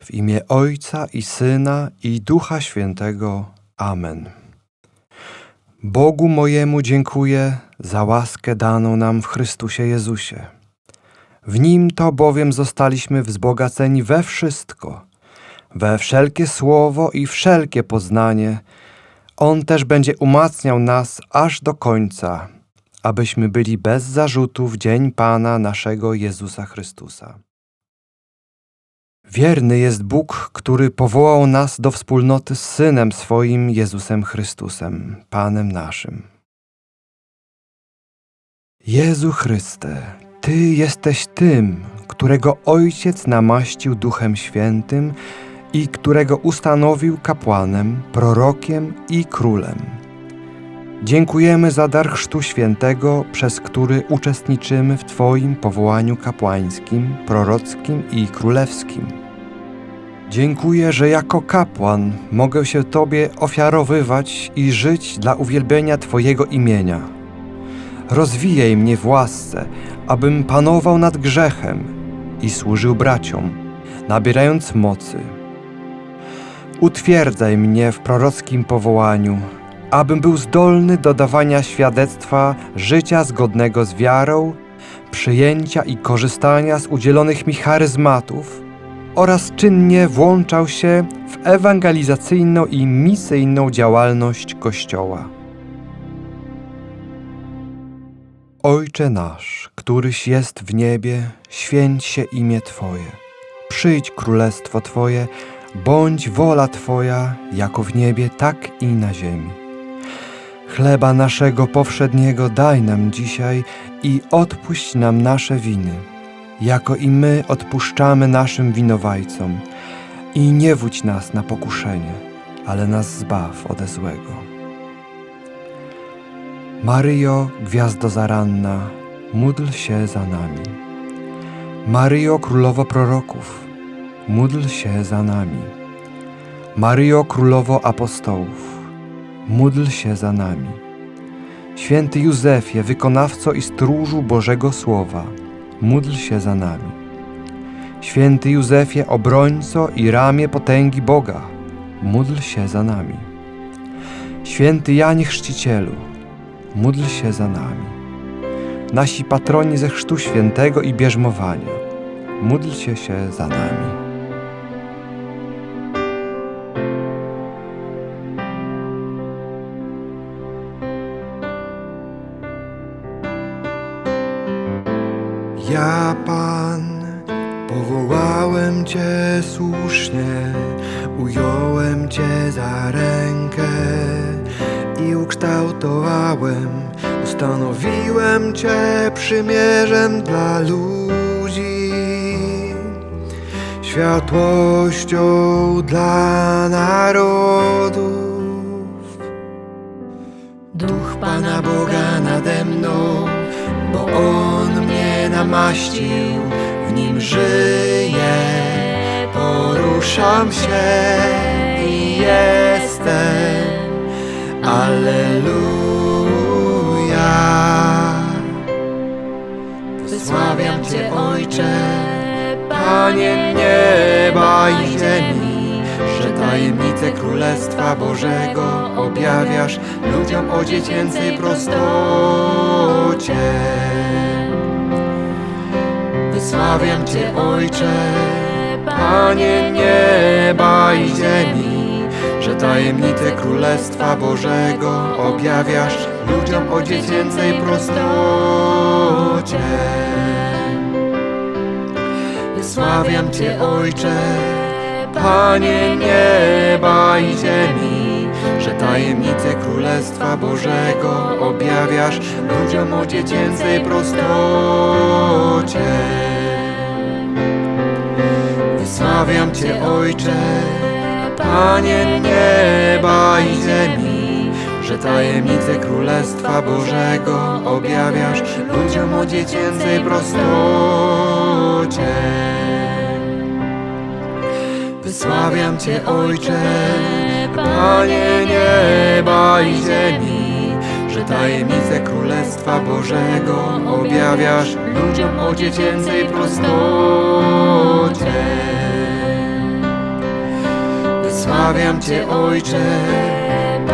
W imię Ojca i Syna i Ducha Świętego. Amen. Bogu mojemu dziękuję za łaskę daną nam w Chrystusie Jezusie. W Nim to bowiem zostaliśmy wzbogaceni we wszystko, we wszelkie słowo i wszelkie poznanie. On też będzie umacniał nas aż do końca, abyśmy byli bez zarzutu w dzień Pana naszego Jezusa Chrystusa. Wierny jest Bóg, który powołał nas do wspólnoty z Synem swoim Jezusem Chrystusem, Panem naszym. Jezu Chryste, Ty jesteś tym, którego Ojciec namaścił Duchem Świętym i którego ustanowił kapłanem, prorokiem i królem. Dziękujemy za dar Chrztu Świętego, przez który uczestniczymy w Twoim powołaniu kapłańskim, prorockim i królewskim. Dziękuję, że jako kapłan mogę się Tobie ofiarowywać i żyć dla uwielbienia Twojego imienia. Rozwijaj mnie w łasce, abym panował nad grzechem i służył braciom, nabierając mocy. Utwierdzaj mnie w prorockim powołaniu, abym był zdolny do dawania świadectwa życia zgodnego z wiarą, przyjęcia i korzystania z udzielonych mi charyzmatów oraz czynnie włączał się w ewangelizacyjną i misyjną działalność Kościoła. Ojcze nasz, któryś jest w niebie, święć się imię Twoje. Przyjdź królestwo Twoje, bądź wola Twoja, jako w niebie, tak i na ziemi. Chleba naszego powszedniego daj nam dzisiaj i odpuść nam nasze winy, jako i my odpuszczamy naszym winowajcom. I nie wódź nas na pokuszenie, ale nas zbaw ode złego. Maryjo, gwiazdo zaranna, módl się za nami. Maryjo, królowo proroków, módl się za nami. Maryjo, królowo apostołów, módl się za nami. Święty Józefie, wykonawco i stróżu Bożego Słowa, módl się za nami. Święty Józefie, obrońco i ramię potęgi Boga, módl się za nami. Święty Janie Chrzcicielu, módl się za nami. Nasi patroni ze Chrztu Świętego i bierzmowania, módlcie się za nami. Ja, Pan, powołałem Cię słusznie, ująłem Cię za rękę i ukształtowałem, ustanowiłem Cię przymierzem dla ludzi, światłością dla narodów. Duch Pana namaścił, w Nim żyję, poruszam się i jestem. Alleluja. Wysławiam Cię, Ojcze, Panie nieba i ziemi, że tajemnice Królestwa Bożego objawiasz ludziom o dziecięcej prostocie. Wysławiam Cię, Ojcze, Panie nieba i ziemi, że tajemnice Królestwa Bożego objawiasz ludziom o dziecięcej prostocie. Wysławiam Cię, Ojcze, Panie nieba i ziemi, że tajemnice Królestwa Bożego objawiasz ludziom o dziecięcej prostocie. Wysławiam Cię, Ojcze, Panie nieba i ziemi, że tajemnice Królestwa Bożego objawiasz ludziom o dziecięcej prostocie. Wysławiam Cię, Ojcze, Panie nieba i ziemi, że tajemnice Królestwa Bożego objawiasz ludziom o dziecięcej prostocie. Cię, Ojcze,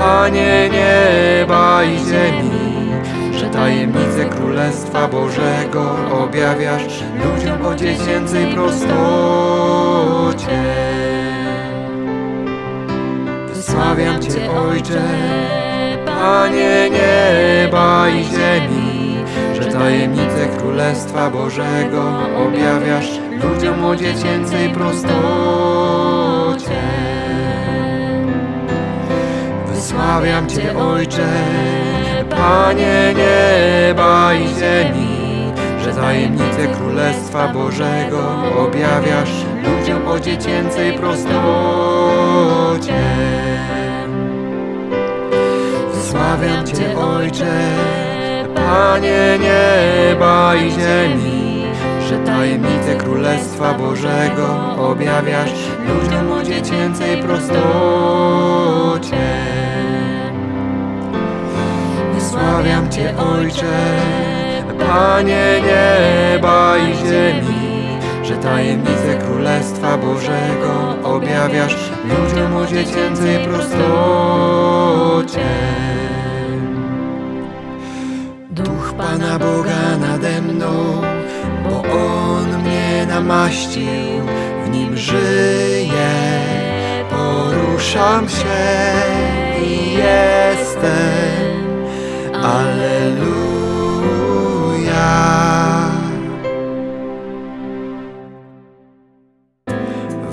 Panie nieba i ziemi, że tajemnice Królestwa Bożego objawiasz ludziom o dziecięcej prostocie. Wysławiam Cię, Ojcze, Panie nieba i ziemi, że tajemnice Królestwa Bożego objawiasz ludziom o dziecięcej prostocie. Wysławiam Cię, Ojcze, Panie nieba i ziemi, że tajemnice Królestwa Bożego objawiasz ludziom o dziecięcej prostocie. Wysławiam Cię, Ojcze, Panie nieba i ziemi, że tajemnice Królestwa Bożego objawiasz ludziom o dziecięcej prostocie. Wysławiam Cię, Ojcze, Panie nieba i ziemi, że tajemnice Królestwa Bożego objawiasz ludziom o dziecięcej prostocie. Duch Pana Boga nade mną, bo On mnie namaścił, w Nim żyję, poruszam się i jestem. Alleluja.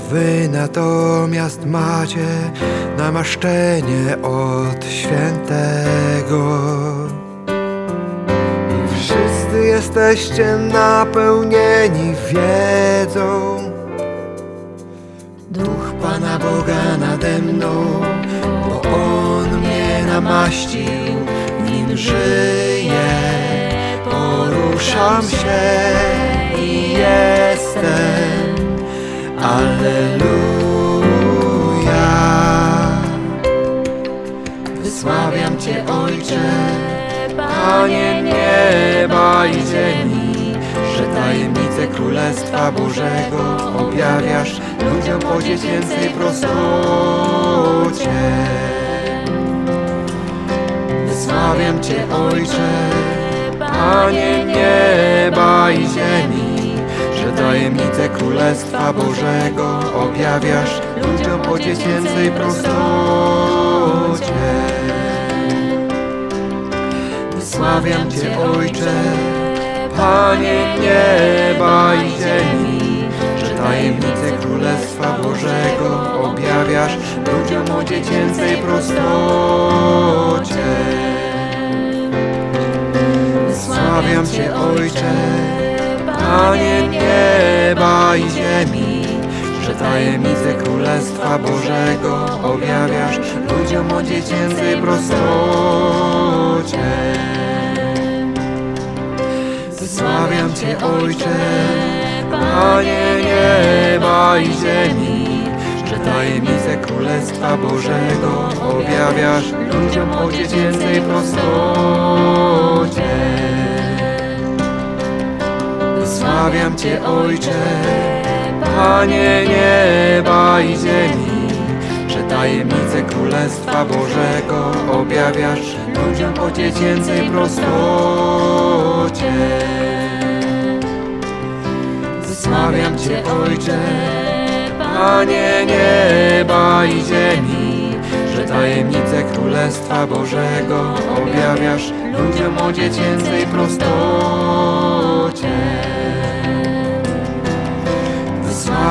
Wy natomiast macie namaszczenie od świętego. I wszyscy jesteście napełnieni wiedzą. Duch Pana Boga nade mną, bo On mnie namaścił, Nim żyję, poruszam się i jestem. Alleluja. Wysławiam Cię, Ojcze, Panie nieba i ziemi, że tajemnice Królestwa Bożego objawiasz ludziom o dziecięcej prostocie. Wysławiam Cię, Ojcze, Panie nieba i ziemi, że tajemnice Królestwa Bożego objawiasz ludziom o dziecięcej prostocie. Wysławiam Cię, Ojcze, Panie nieba i ziemi, że tajemnice Królestwa Bożego objawiasz ludziom o dziecięcej prostocie. Wysławiam Cię, Ojcze, Panie nieba i ziemi, że tajemnice Królestwa Bożego objawiasz ludziom o dziecięcej prostocie. Wysławiam Cię, Ojcze, Panie nieba i ziemi, że tajemnice Królestwa Bożego objawiasz ludziom o dziecięcej prostocie. Wysławiam Cię, Ojcze, Panie nieba i ziemi, że tajemnice Królestwa Bożego objawiasz ludziom o dziecięcej prostocie. Wysławiam Cię, Ojcze, Panie nieba i ziemi, że tajemnice Królestwa Bożego objawiasz ludziom o dziecięcej prostocie.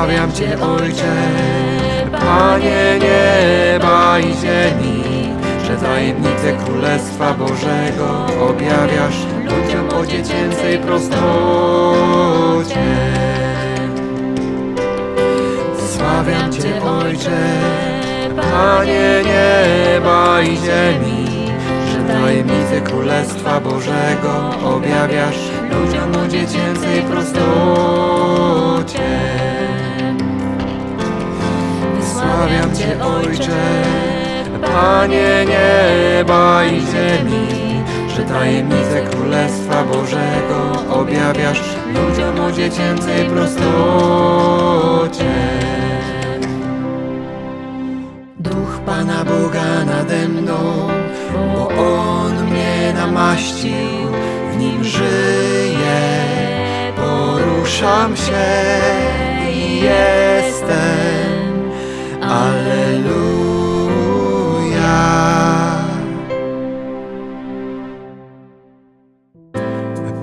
Wysławiam Cię, Ojcze, Panie nieba i ziemi, że tajemnice Królestwa Bożego objawiasz ludziom o dziecięcej prostocie. Wysławiam Cię, Ojcze, Panie nieba i ziemi, że tajemnice Królestwa Bożego objawiasz ludziom o dziecięcej prostocie. Błogosławiam Cię, Ojcze, Panie nieba i ziemi, że tajemnice Królestwa Bożego objawiasz ludziom o dziecięcej prostocie. Duch Pana Boga nade mną, bo On mnie namaścił, w Nim żyję, poruszam się i jestem. Alleluja.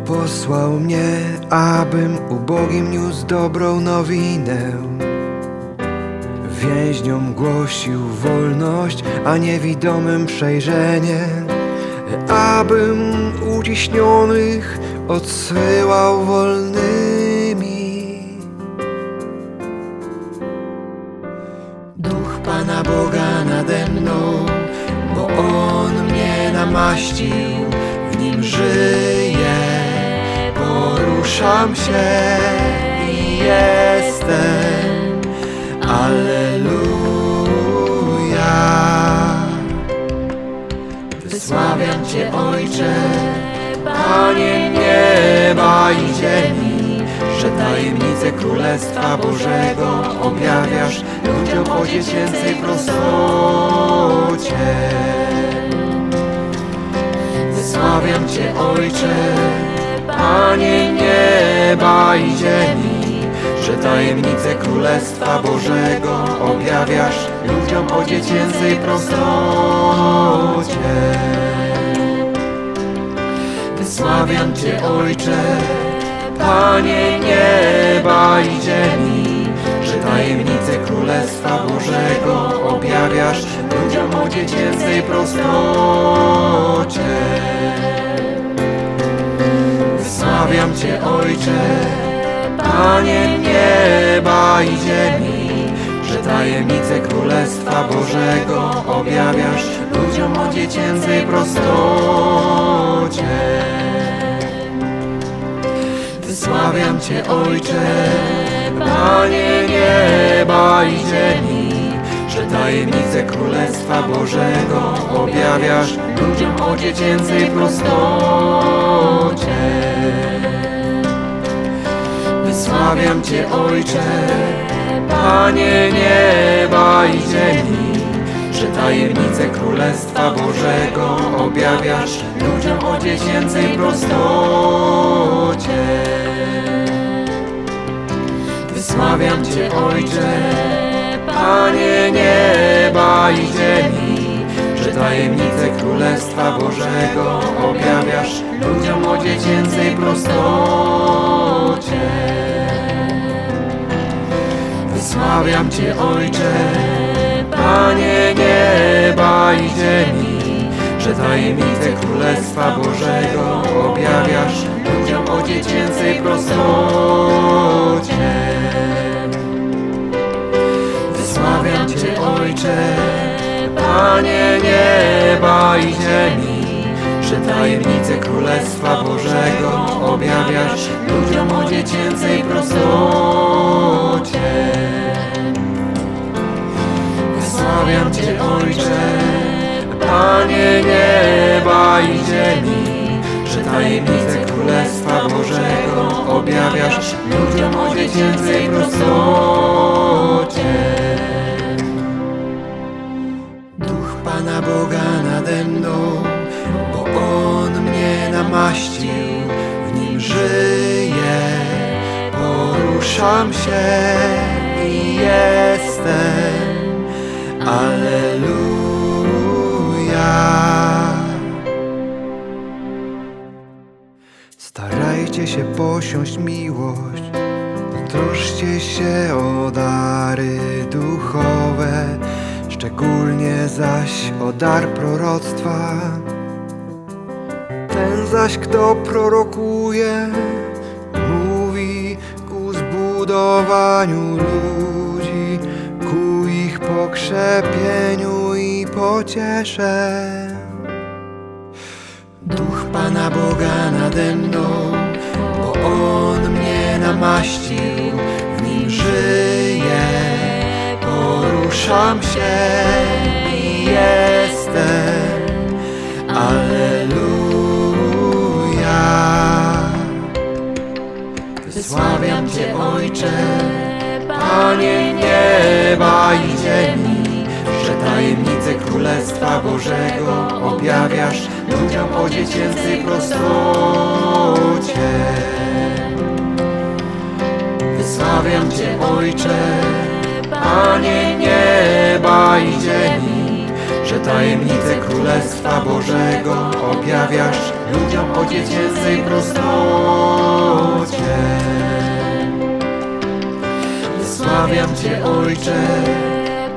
Posłał mnie, abym ubogim niósł dobrą nowinę. Więźniom głosił wolność, a niewidomym przejrzenie. Abym uciśnionych odsyłał wolnych Pana Boga nade mną, bo On mnie namaścił, w Nim żyję, poruszam się i jestem. Alleluja. Wysławiam Cię, Ojcze, Panie nieba i ziemi, tajemnice Królestwa Bożego objawiasz ludziom o dziecięcej prostocie. Wysławiam Cię, Ojcze, Panie nieba i ziemi, że tajemnice Królestwa Bożego objawiasz ludziom o dziecięcej prostocie. Wysławiam Cię, Ojcze, Panie nieba i ziemi, że tajemnice Królestwa Bożego objawiasz ludziom o dziecięcej prostocie. Wysławiam Cię, Ojcze, Panie nieba i ziemi, że tajemnice Królestwa Bożego objawiasz ludziom o dziecięcej prostocie. Wysławiam Cię, Ojcze, Panie nieba i ziemi, że tajemnice Królestwa Bożego objawiasz ludziom o dziecięcej prostocie. Wysławiam Cię, Ojcze, Panie nieba i ziemi, że tajemnice Królestwa Bożego objawiasz ludziom o dziecięcej prostocie. Wysławiam Cię, Ojcze, Panie nieba i ziemi, że tajemnice Królestwa Bożego objawiasz ludziom o dziecięcej prostocie. Wysławiam Cię, Ojcze, Panie nieba i ziemi, że tajemnice Królestwa Bożego objawiasz o dziecięcej prostocie. Wysławiam Cię, Ojcze, Panie nieba i ziemi, że tajemnice Królestwa Bożego objawiasz ludziom o dziecięcej prostocie. Wysławiam Cię, Ojcze, Panie nieba i ziemi, że tajemnice Królestwa Bożego objawiasz ludziom o dziecięcej zaś, kto prorokuje, mówi ku zbudowaniu ludzi, ku ich pokrzepieniu i pociesze. Duch Pana Boga nade mną, bo On mnie namaścił, w Nim żyję, poruszam się i jestem. Alleluja. Wysławiam Cię, Ojcze, Panie nieba i ziemi, że tajemnice Królestwa Bożego objawiasz ludziom o dziecięcej prostocie. Wysławiam Cię, Ojcze, Panie nieba i ziemi, że tajemnice Królestwa Bożego objawiasz ludziom o dziecięcej prostocie. Wysławiam Cię, Ojcze,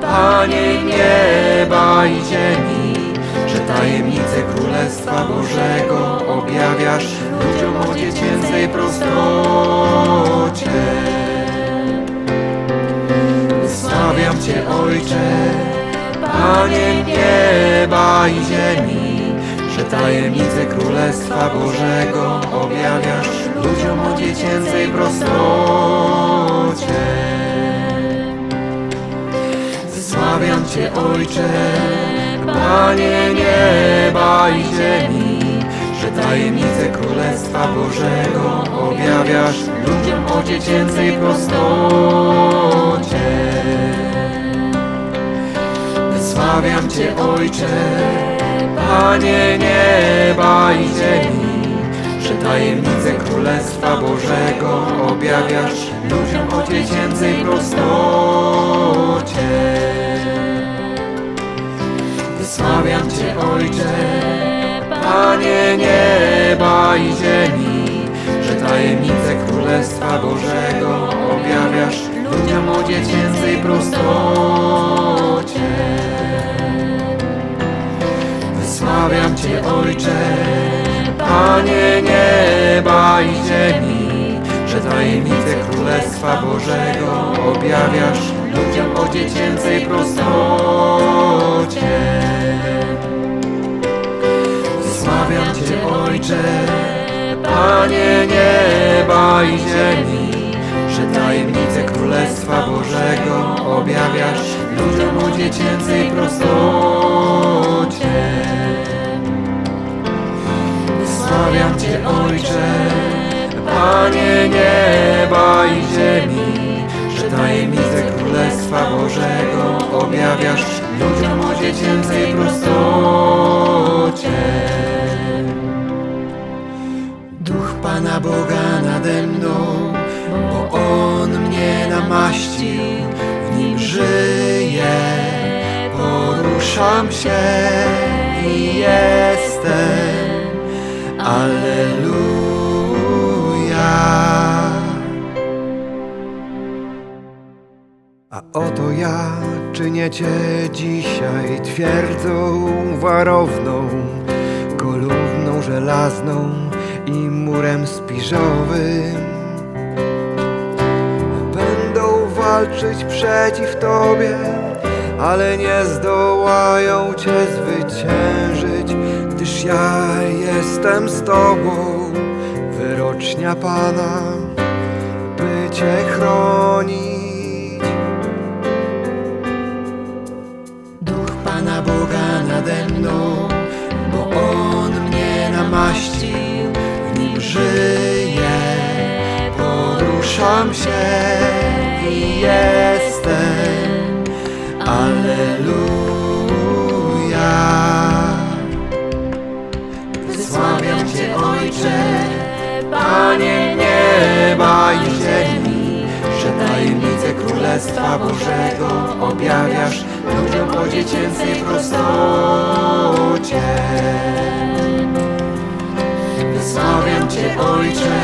Panie nieba i ziemi, że tajemnice Królestwa Bożego objawiasz ludziom o dziecięcej prostocie. Wysławiam Cię, Ojcze, Panie nieba i ziemi, że tajemnice Królestwa Bożego objawiasz ludziom o dziecięcej prostocie. Wysławiam Cię, Ojcze, Panie nieba i ziemi, że tajemnice Królestwa Bożego objawiasz ludziom o dziecięcej prostocie. Wysławiam Cię, Ojcze, Panie nieba i ziemi, że tajemnice Królestwa Bożego objawiasz ludziom o dziecięcej prostocie. Wysławiam Cię, Ojcze, Panie nieba i ziemi, że tajemnice Królestwa Bożego objawiasz ludziom o dziecięcej prostocie. Wysławiam Cię, Ojcze, Panie nieba i ziemi, że tajemnice Królestwa Bożego objawiasz ludziom o dziecięcej prostocie. Wysławiam Cię, Ojcze, Panie nieba i ziemi, że tajemnice Królestwa Bożego objawiasz ludziom o dziecięcej prostocie. Nieba i ziemi, że tajemnice Królestwa Bożego objawiasz ludziom o dziecięcej prostocie. Duch Pana Boga nade mną, bo On mnie namaścił, w Nim żyję, poruszam się i jestem. Alleluja. A oto ja czynię Cię dzisiaj twierdzą warowną, kolumną żelazną i murem spiżowym. Będą walczyć przeciw Tobie, ale nie zdołają Cię zwyciężyć, gdyż ja jestem z Tobą, wyrocznia Pana, by Cię chronić. Duch Pana Boga nade mną, bo On mnie namaścił, w Nim żyję, poruszam się i jestem. Alleluja. Wysławiam Cię, Ojcze, Panie nieba i ziemi, że tajemnice Królestwa Bożego objawiasz ludziom o dziecięcej prostocie. Wysławiam Cię, Ojcze,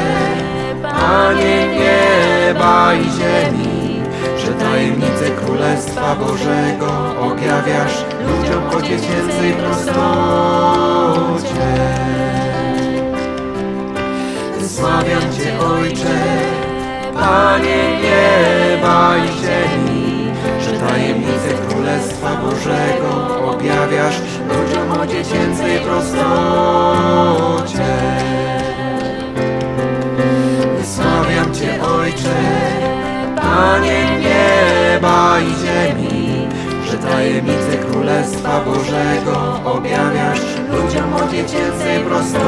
Panie nieba i ziemi, że tajemnice Królestwa Bożego objawiasz ludziom o dziecięcej prostocie. Wysławiam Cię, Ojcze, Panie nieba i ziemi, że tajemnice Królestwa Bożego objawiasz ludziom o dziecięcej prostocie. Wysławiam Cię, Ojcze, Panie nieba i ziemi, że tajemnice Królestwa Bożego objawiasz ludziom o dziecięcej prostocie.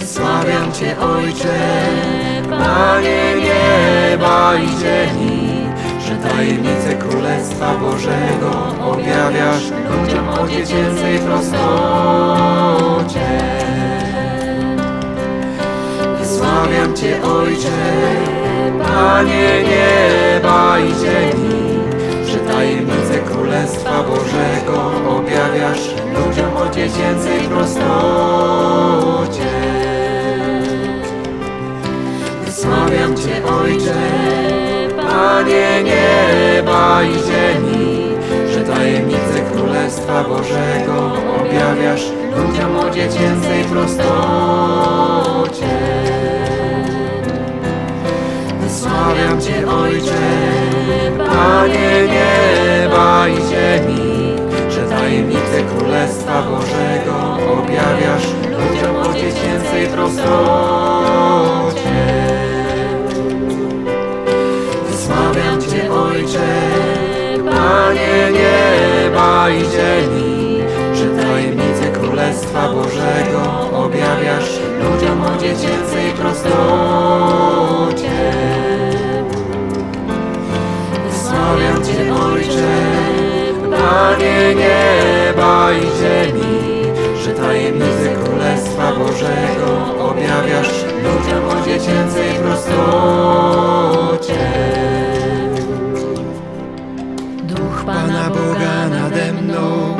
Wysławiam Cię, Ojcze, Panie nieba i ziemi, że tajemnice Królestwa Bożego objawiasz ludziom o dziecięcej prostocie. Wysławiam Cię, Ojcze, Panie nieba i ziemi, tajemnice Królestwa Bożego objawiasz ludziom o dziecięcej prostocie. Wysławiam Cię, Ojcze, Panie nieba i ziemi, że tajemnice Królestwa Bożego objawiasz ludziom o dziecięcej prostocie. Wysławiam Cię, Ojcze, Panie nieba i ziemi, że tajemnice Królestwa Bożego objawiasz ludziom o dziecięcej prostocie. Wysławiam Cię, Ojcze, Panie nieba i ziemi, że tajemnice Królestwa Bożego objawiasz ludziom o dziecięcej prostocie. Cię, Ojcze, Panie nieba i ziemi, że tajemnice Królestwa Bożego objawiasz ludziom o dziecięcej prostocie. Duch Pana Boga nade mną,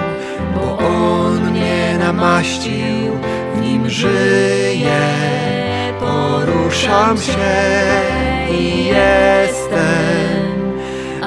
bo On mnie namaścił, w Nim żyję, poruszam się i jestem.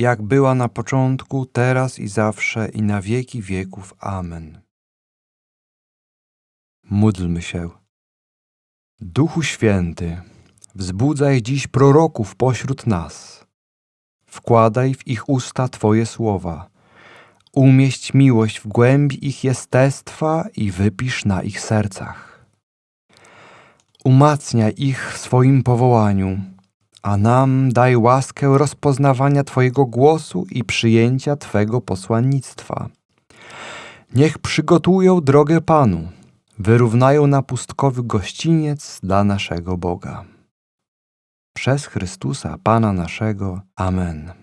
jak była na początku, teraz i zawsze i na wieki wieków. Amen. Módlmy się. Duchu Święty, wzbudzaj dziś proroków pośród nas. Wkładaj w ich usta Twoje słowa. Umieść miłość w głębi ich jestestwa i wypisz na ich sercach. Umacniaj ich w swoim powołaniu, a nam daj łaskę rozpoznawania Twojego głosu i przyjęcia Twego posłannictwa. Niech przygotują drogę Panu, wyrównają na pustkowy gościniec dla naszego Boga. Przez Chrystusa, Pana naszego. Amen.